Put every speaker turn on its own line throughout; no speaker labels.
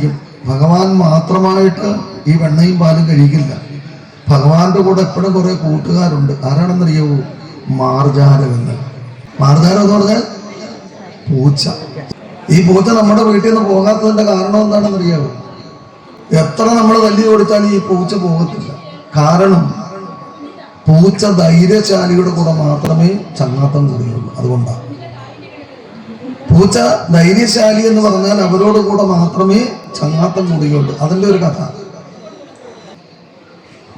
കഴിക്കും ഭഗവാൻ മാത്രമായിട്ട് ഈ വെണ്ണയും പാലും കഴിക്കില്ല. ഭഗവാന്റെ കൂടെ എപ്പോഴും കുറെ കൂട്ടുകാരുണ്ട്. ആരാണെന്നറിയാവൂ? മാർജാരം എന്ന് മാർജാരം എന്ന് പറഞ്ഞാൽ പൂച്ച. ഈ പൂച്ച നമ്മുടെ വീട്ടിൽ നിന്ന് പോകാത്തതിന്റെ കാരണം എന്താണെന്നറിയാവോ? എത്ര നമ്മൾ തല്ലി കൊടുത്താലും ഈ പൂച്ച പോകത്തില്ല. കാരണം പൂച്ച ധൈര്യശാലിയുടെ കൂടെ മാത്രമേ ചങ്ങാത്തം കൂടിയുള്ളൂ. അതുകൊണ്ടാണ്. പൂച്ച ധൈര്യശാലി എന്ന് പറഞ്ഞാൽ അവരോട് കൂടെ മാത്രമേ ചങ്ങാത്തം കൂടിയുള്ളൂ അതിന്റെ ഒരു കഥ.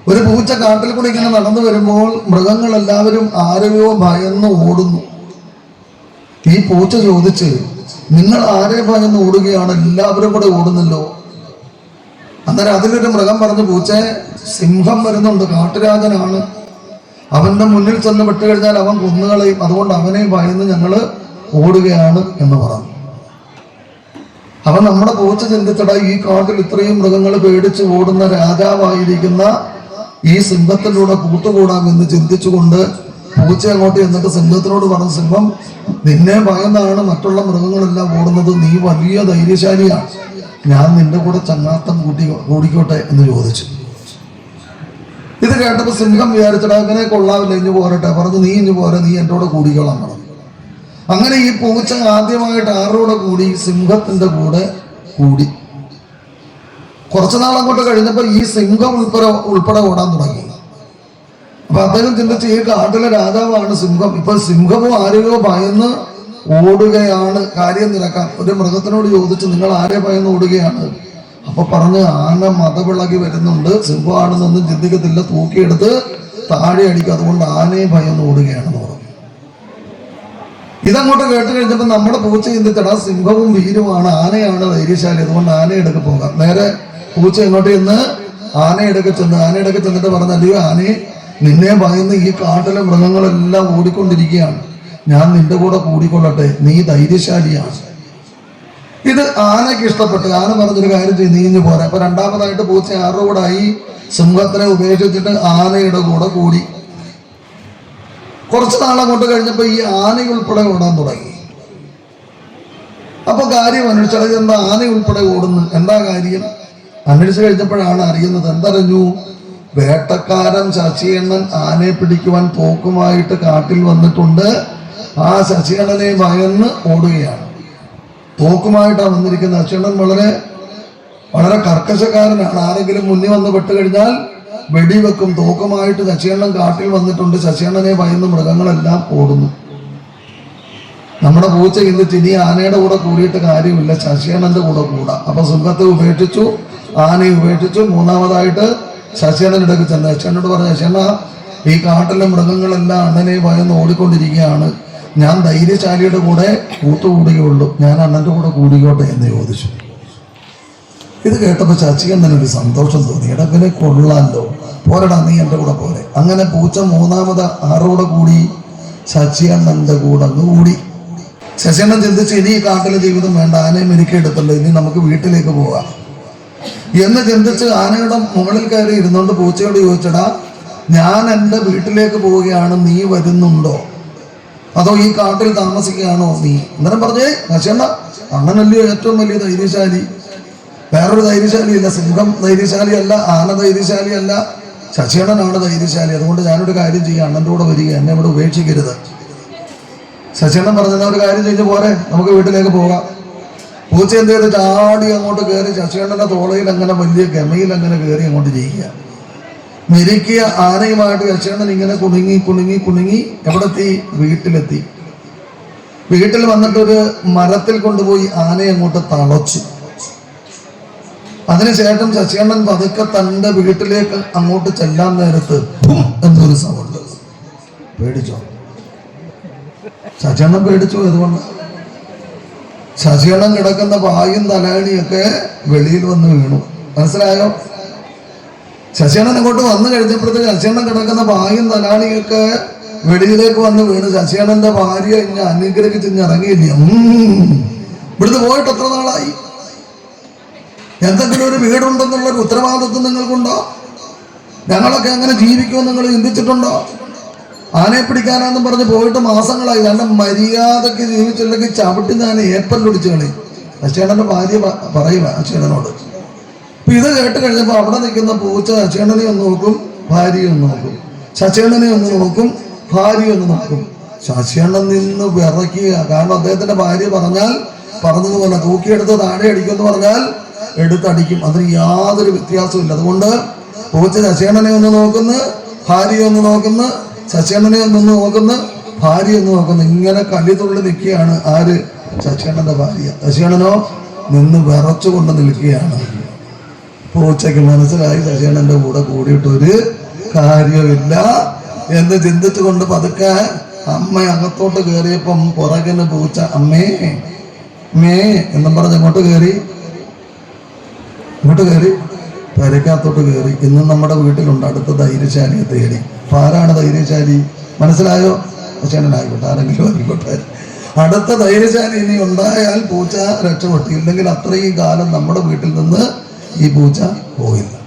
ഒരു പൂച്ച കാട്ടിൽ കൂടി ഇങ്ങനെ നടന്നു വരുമ്പോൾ മൃഗങ്ങൾ എല്ലാവരും ആരെയോ ഭയന്ന് ഓടുന്നു. ഈ പൂച്ച ചോദിച്ച് നിങ്ങൾ ആരെ ഭയന്ന് ഓടുകയാണ്? എല്ലാവരും കൂടെ ഓടുന്നല്ലോ. അന്നേരം അതിലൊരു മൃഗം പറഞ്ഞു പൂച്ച സിംഹം വരുന്നുണ്ട് കാട്ടുരാജനാണ്. അവന്റെ മുന്നിൽ ചെന്ന് വിട്ടുകഴിഞ്ഞാൽ അവൻ കുന്നുകളെയും. അതുകൊണ്ട് അവനെ ഭയന്ന് ഞങ്ങൾ ഓടുകയാണ് എന്ന് പറഞ്ഞു. അവൻ നമ്മുടെ പൂച്ച ചിന്തിച്ചട ഈ കാട്ടിൽ ഇത്രയും മൃഗങ്ങൾ പേടിച്ച് ഓടുന്ന രാജാവായിരിക്കുന്ന ഈ സിംഹത്തിലൂടെ കൂട്ടുകൂടാമെന്ന് ചിന്തിച്ചുകൊണ്ട് പൂച്ച അങ്ങോട്ട് എന്നിട്ട് സിംഹത്തിനോട് പറഞ്ഞ സിംഹം നിന്നെ ഭയന്നാണ് മറ്റുള്ള മൃഗങ്ങളെല്ലാം ഓടുന്നത്. നീ വലിയ ധൈര്യശാലിയാണ്. ഞാൻ നിന്റെ കൂടെ ചങ്ങാത്തം കൂട്ടി കൂടിക്കോട്ടെ എന്ന് ചോദിച്ചു. ഇത് കേട്ടപ്പോൾ സിംഹം വിചാരിച്ചടാ അങ്ങനെ കൊള്ളാവില്ല ഇഞ്ഞു പോരട്ടെ. പറഞ്ഞു നീ ഇഞ്ഞു പോരെ നീ എന്റെ കൂടെ കൂടിക്കോളാൻ പറഞ്ഞു. അങ്ങനെ ഈ പൂച്ച ആദ്യമായിട്ട് ആറോടെ കൂടി സിംഹത്തിന്റെ കൂടെ കൂടി. കുറച്ചു നാൾ അങ്ങോട്ട് കഴിഞ്ഞപ്പോൾ ഈ സിംഹം ഉൾപ്പെടെ ഉൾപ്പെടെ ഓടാൻ തുടങ്ങി. അപ്പൊ അദ്ദേഹം ചിന്തിച്ച് ഈ കാട്ടിലെ രാജാവാണ് സിംഹം. ഇപ്പൊ സിംഹമോ ആരെയോ ഭയന്ന് ഓടുകയാണ്. കാര്യം നിരക്കാൻ ഒരു മൃഗത്തിനോട് ചോദിച്ചു നിങ്ങൾ ആരെ ഭയന്ന് ഓടുകയാണ്? അപ്പൊ പറഞ്ഞ് ആന മതവിളകി വരുന്നുണ്ട്. സിംഹമാണെന്നൊന്നും ചിന്തിക്കത്തില്ല. തൂക്കിയെടുത്ത് താഴെ അടിക്കും. അതുകൊണ്ട് ആനയെ ഭയന്ന് ഓടുകയാണെന്ന് പറഞ്ഞു. ഇതങ്ങോട്ട് കേട്ട് കഴിഞ്ഞപ്പോൾ നമ്മുടെ പൂച്ച ചിന്തിച്ചടാ സിംഹവും വീരുമാണ്. ആനയാണ് ധൈര്യശാലി അതുകൊണ്ട് ആനയെടുക്ക് പോകാം. നേരെ പൂച്ച എങ്ങോട്ട് ചെന്ന്? ആനയെടുക്കെ ചെന്ന്. ആനയെടുക്കെ ചെന്നിട്ട് പറഞ്ഞ അല്ലയോ ആനയെ നിന്നെ ഭയന്ന് ഈ കാട്ടിലെ മൃഗങ്ങളെല്ലാം ഓടിക്കൊണ്ടിരിക്കുകയാണ്. ഞാൻ നിന്റെ കൂടെ കൂടിക്കൊള്ളട്ടെ. നീ ധൈര്യശാലിയാണ്. ഇത് ആനയ്ക്ക് ഇഷ്ടപ്പെട്ടു. ആന പറഞ്ഞൊരു കാര്യം ചെയ്ത്. നീഞ്ഞു പോരാ. അപ്പൊ രണ്ടാമതായിട്ട് പൂച്ച ആരുടെ കൂടെ ആയി? സിംഹത്തിനെ ഉപേക്ഷിച്ചിട്ട് ആനയുടെ കൂടെ കൂടി. കുറച്ച് നാളങ്ങോട്ട് കഴിഞ്ഞപ്പോൾ ഈ ആന ഉൾപ്പെടെ ഓടാൻ തുടങ്ങി. അപ്പൊ കാര്യം അന്വേഷിച്ചത് എന്താ ആന ഉൾപ്പെടെ ഓടുന്നു എന്താ കാര്യം? അന്വേഷിച്ച് കഴിഞ്ഞപ്പോഴാണ് അറിയുന്നത് എന്തറിഞ്ഞു? വേട്ടക്കാരൻ ശശിയണ്ണൻ ആനയെ പിടിക്കുവാൻ പോക്കുമായിട്ട് കാട്ടിൽ വന്നിട്ടുണ്ട്. ആ ശശിയണ്ണനെ ഭയന്ന് ഓടുകയാണ്. പോക്കുമായിട്ടാണ് വന്നിരിക്കുന്നത്. ശശിയണ്ണൻ വളരെ വളരെ കർക്കശക്കാരനാണ്. ആരെങ്കിലും മുന്നിൽ വന്ന് പെട്ട് കഴിഞ്ഞാൽ വെടിവെക്കും തോക്കുമായിട്ട് ശശിയണ്ണൻ കാട്ടിൽ വന്നിട്ടുണ്ട്. ശശിയണ്ണനെ ഭയന്ന് മൃഗങ്ങളെല്ലാം ഓടുന്നു. നമ്മുടെ പൂച്ച ഇന്ന് ഇനി ആനയുടെ കൂടെ കൂടിയിട്ട് കാര്യമില്ല. ശശിയണ്ണന്റെ കൂടെ കൂടാ. അപ്പൊ സുഖത്തെ ഉപേക്ഷിച്ചു ആനയെ ഉപേക്ഷിച്ചു. മൂന്നാമതായിട്ട് ശശിയണ്ണൻ ഇടയ്ക്ക് ചെന്ന് ശശിയണ്ണോട് പറഞ്ഞു ശശിയണ്ണ ഈ കാട്ടിലെ മൃഗങ്ങളെല്ലാം അണ്ണനെ ഭയന്ന് ഓടിക്കൊണ്ടിരിക്കുകയാണ്. ഞാൻ ധൈര്യശാലിയുടെ കൂടെ കൂട്ടുകൂടുകയുള്ളൂ ഞാൻ അണ്ണന്റെ കൂടെ കൂടിക്കോട്ടെ എന്ന് ചോദിച്ചു. ഇത് കേട്ടപ്പോൾ ശശികണ്ഠന് ഒരു സന്തോഷം തോന്നി. ഇടക്കിനെ കൊള്ളാമല്ലോ പോരടാ നീ എന്റെ കൂടെ പോരെ. അങ്ങനെ പൂച്ച മൂന്നാമത് ആറോടെ കൂടി ശശികണ്ഠന്റെ കൂടെ അങ്ങ് കൂടി. ശശികണ്ഠൻ ചിന്തിച്ച് ഇനി ഈ കാട്ടിലെ ജീവിതം വേണ്ട. ആനയെ മെരുക്കിയെടുത്തല്ലോ ഇനി നമുക്ക് വീട്ടിലേക്ക് പോകാം. എന്ന് ചിന്തിച്ച് ആനയുടെ മുകളിൽ കയറി ഇരുന്നുകൊണ്ട് പൂച്ചയോട് ചോദിച്ചടാ ഞാൻ എന്റെ വീട്ടിലേക്ക് പോവുകയാണ്. നീ വരുന്നുണ്ടോ? അതോ ഈ കാട്ടിൽ താമസിക്കുകയാണോ നീ? അന്നേരം പറഞ്ഞേ ശശിയണ്ണ അങ്ങനല്ലയോ ഏറ്റവും വലിയ ധൈര്യശാലി. വേറൊരു ധൈര്യശാലിയല്ല. സിംഹം ധൈര്യശാലിയല്ല ആന ധൈര്യശാലിയല്ല ശശിയണ്ണനാണ് ധൈര്യശാലി. അതുകൊണ്ട് ഞാനൊരു കാര്യം ചെയ്യുക അണ്ണന്റെ കൂടെ വരിക എന്നെ ഇവിടെ ഉപേക്ഷിക്കരുത്. ശശിയണ്ണൻ പറഞ്ഞ ഒരു കാര്യം ചെയ്ത് പോരെ? നമുക്ക് വീട്ടിലേക്ക് പോകാം. പൂച്ച എന്ത് ചെയ്ത് ചാടി അങ്ങോട്ട് കയറി ശശിയണ്ണന്റെ തോളയിൽ അങ്ങനെ വലിയ ഗമയിൽ അങ്ങനെ കയറി അങ്ങോട്ട് ചെയ്യുക മെരുക്കിയ ആനയുമായിട്ട് ശശിയണ്ണൻ ഇങ്ങനെ കുണുങ്ങി കുണുങ്ങി കുണുങ്ങി എവിടെത്തി? വീട്ടിലെത്തി. വീട്ടിൽ വന്നിട്ടൊരു മരത്തിൽ കൊണ്ടുപോയി ആനയെ അങ്ങോട്ട് തളച്ചു. അതിനുശേഷം ശശികണ്ഠൻ പതുക്കെ തന്റെ വീട്ടിലേക്ക് അങ്ങോട്ട് ചെല്ലാൻ നേരത്ത് എന്നൊരു സൗണ്ട് പേടിച്ചോ? ശശികണ്ഠൻ പേടിച്ചു അതുകൊണ്ട് ശശികണ്ഠൻ കിടക്കുന്ന പായും തലാണിയൊക്കെ വെളിയിൽ വന്ന് വീണു. മനസ്സിലായോ? ശശികണ്ഠൻ ഇങ്ങോട്ട് വന്നു കഴിഞ്ഞപ്പോഴത്തേക്ക് ശശികണ്ഠൻ കിടക്കുന്ന പായും തലാണിയൊക്കെ വെളിയിലേക്ക് വന്ന് വീണു. ശശികണ്ഠന്റെ ഭാര്യ ഇങ്ങനെ അനുഗ്രഹിച്ച് ഇറങ്ങിയില്ല. ഇവിടുന്ന് പോയിട്ട് എത്ര നാളായി? എന്തെങ്കിലും ഒരു വീടുണ്ടെന്നുള്ള ഒരു ഉത്തരവാദിത്വം നിങ്ങൾക്കുണ്ടോ? ഞങ്ങളൊക്കെ അങ്ങനെ ജീവിക്കുമെന്ന് നിങ്ങൾ ചിന്തിച്ചിട്ടുണ്ടോ? ആനയെ പിടിക്കാനാന്ന് പറഞ്ഞ് പോയിട്ട് മാസങ്ങളായി. കാരണം മര്യാദയ്ക്ക് ജീവിച്ചില്ലെങ്കിൽ ചവിട്ടി ഞാൻ ഏപ്പൻ പിടിച്ചു കളി ശശികണ്ഠന്റെ ഭാര്യ പറയുക അച്ഛനോട് അപ്പൊ ഇത് കേട്ട് കഴിഞ്ഞപ്പോൾ അവിടെ നിൽക്കുന്ന പൂച്ച ശശികണ്ഠനെ ഒന്ന് നോക്കും ഭാര്യയെ ഒന്ന് നോക്കും. ശശേണ്ണനെ ഒന്ന് നോക്കും ഭാര്യ ഒന്ന് നോക്കും. ശശിയണ്ണൻ നിന്ന് വിറയ്ക്കുക. കാരണം അദ്ദേഹത്തിന്റെ ഭാര്യ പറഞ്ഞാൽ പറഞ്ഞതുപോലെ തൂക്കിയെടുത്ത് താഴെ അടിക്കുമെന്ന് പറഞ്ഞാൽ എടുത്തടിക്കും. അതിന് യാതൊരു വ്യത്യാസവും ഇല്ല. അതുകൊണ്ട് പൂച്ച ശശേണനെ ഒന്ന് നോക്കുന്നു ഭാര്യ ഒന്ന് നോക്കുന്നു ശശേണനെ ഒന്ന് നോക്കുന്നു ഭാര്യ ഒന്ന് നോക്കുന്നു. ഇങ്ങനെ കലിതുള്ളി നിൽക്കുകയാണ് ആര്? ശശേണന്റെ ഭാര്യ. ശശേണനോ നിന്ന് വിറച്ചുകൊണ്ട് നിൽക്കുകയാണ്. പൂച്ചയ്ക്ക് മനസ്സിലായി ശശേണന്റെ കൂടെ കൂടിയിട്ടൊരു കാര്യമില്ല എന്ന് ചിന്തിച്ചുകൊണ്ട് പതുക്കെ അമ്മ അകത്തോട്ട് കയറിയപ്പം പുറകിന് പൂച്ച അമ്മേ മേ എന്നും പറഞ്ഞ് അങ്ങോട്ട് കയറി ഇങ്ങോട്ട് കയറി. പെരക്കകത്തോട്ട് കയറി. ഇന്നും നമ്മുടെ വീട്ടിലുണ്ട്. അടുത്ത ധൈര്യശാലിയെ തേടി അപ്പം ആരാണ് ധൈര്യശാലി? മനസ്സിലായോ? ചേട്ടനായിക്കോട്ടെ ആരെങ്കിലും ആയിക്കോട്ടെ. അടുത്ത ധൈര്യശാലി ഇനി ഉണ്ടായാൽ പൂച്ച രക്ഷപ്പെട്ടു ഇല്ലെങ്കിൽ അത്രയും കാലം നമ്മുടെ വീട്ടിൽ നിന്ന് ഈ പൂച്ച പോയില്ല.